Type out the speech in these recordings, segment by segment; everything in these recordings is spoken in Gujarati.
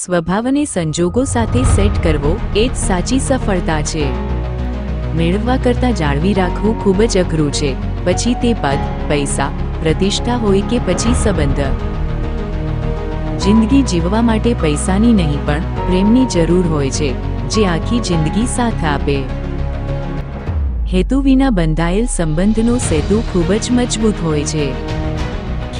સ્વભાવને સંજોગો સાથે સેટ કરવો એ જ સાચી સફળતા છે. મેળવવા કરતાં જાળવી રાખવું ખૂબ જ અઘરું છે. પછી તે પદ, પૈસા, પ્રતિષ્ઠા હોય કે પછી સંબંધ. જિંદગી જીવવા માટે પૈસાની નહીં પણ પ્રેમની જરૂર હોય છે, જે આખી જિંદગી સાથ આપે. હેતુ વિના બંધાયેલ સંબંધનો સેતુ ખૂબ જ મજબૂત હોય છે.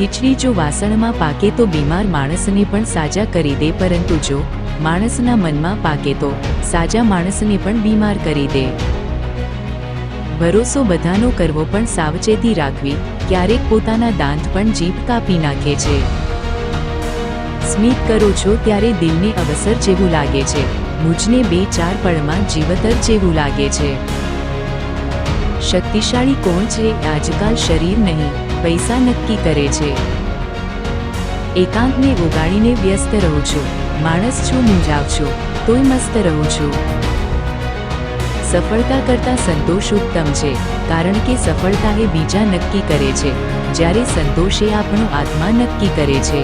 ખીચડી જો વાસણમાં પાકે તો બીમાર માણસને પણ સાજા કરી દે, પરંતુ જો માણસના મનમાં પાકે તો સાજા માણસને પણ બીમાર કરી દે. ભરોસો બધાનો કરવો પણ સાવચેતી રાખવી, ક્યારેક પોતાના દાંત પણ જીભ કાપી નાખે છે. સ્મિત કરો છો ત્યારે દિલને અવસર જેવું લાગે છે. મુજને બે ચાર પળમાં જીવતર જેવું લાગે છે. શક્તિશાળી કોણ છે? આજકાલ શરીર નહીં. પૈસા નક્કી કરે છે. એકાંતને ઓગાળીને વ્યસ્ત રહું છું. માણસ છું મૂંઝાવ છું. તોય મસ્ત રહું છું. સફળતા કરતાં સંતોષ ઉત્તમ છે, કારણ કે સફળતા એ બીજા નક્કી કરે છે. જ્યારે સંતોષ એ આપણો આત્મા નક્કી કરે છે.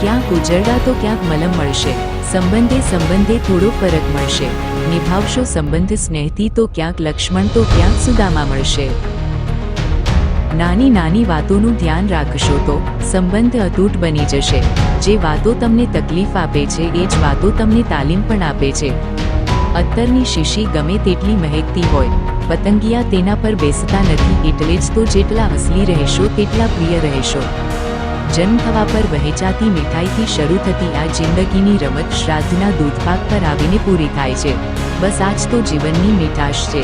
ક્યાંક ઉજરડા તો ક્યાંક મલમ મળશે. સંબંધે સંબંધે થોડો ફરક મળશે. નિભાવશો સંબંધ સ્નેહથી તો ક્યાંક લક્ષ્મણ તો ક્યાંક સુદામા મળશે. નાની નાની વાતોનું ધ્યાન રાખશો તો સંબંધ અતૂટ બની જશે. જે વાતો તમને તકલીફ આપે છે, એ જ વાતો તમને તાલીમ પણ આપે છે. અત્તરની શીશી ગમે તેટલી મહેકતી હોય, પતંગિયા તેના પર બેસતા નથી એટલે જ તો જેટલા અસલી રહેશો તેટલા પ્રિય રહેશો. જન્મ થવા પર વહેંચાતી મીઠાઈથી શરૂ થતી આ જિંદગીની રમત શ્રાદ્ધના દૂધપાક પર આવીને પૂરી થાય છે. બસ આ જ તો જીવનની મીઠાશ છે.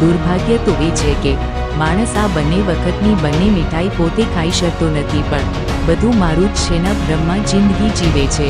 દુર્ભાગ્ય તો એ છે કે માણસ આ બંને વખતની બંને મીઠાઈ પોતે ખાઈ શકતો નથી પણ બધું મારું જ છે ના બ્રહ્મા જિંદગી જીવે છે.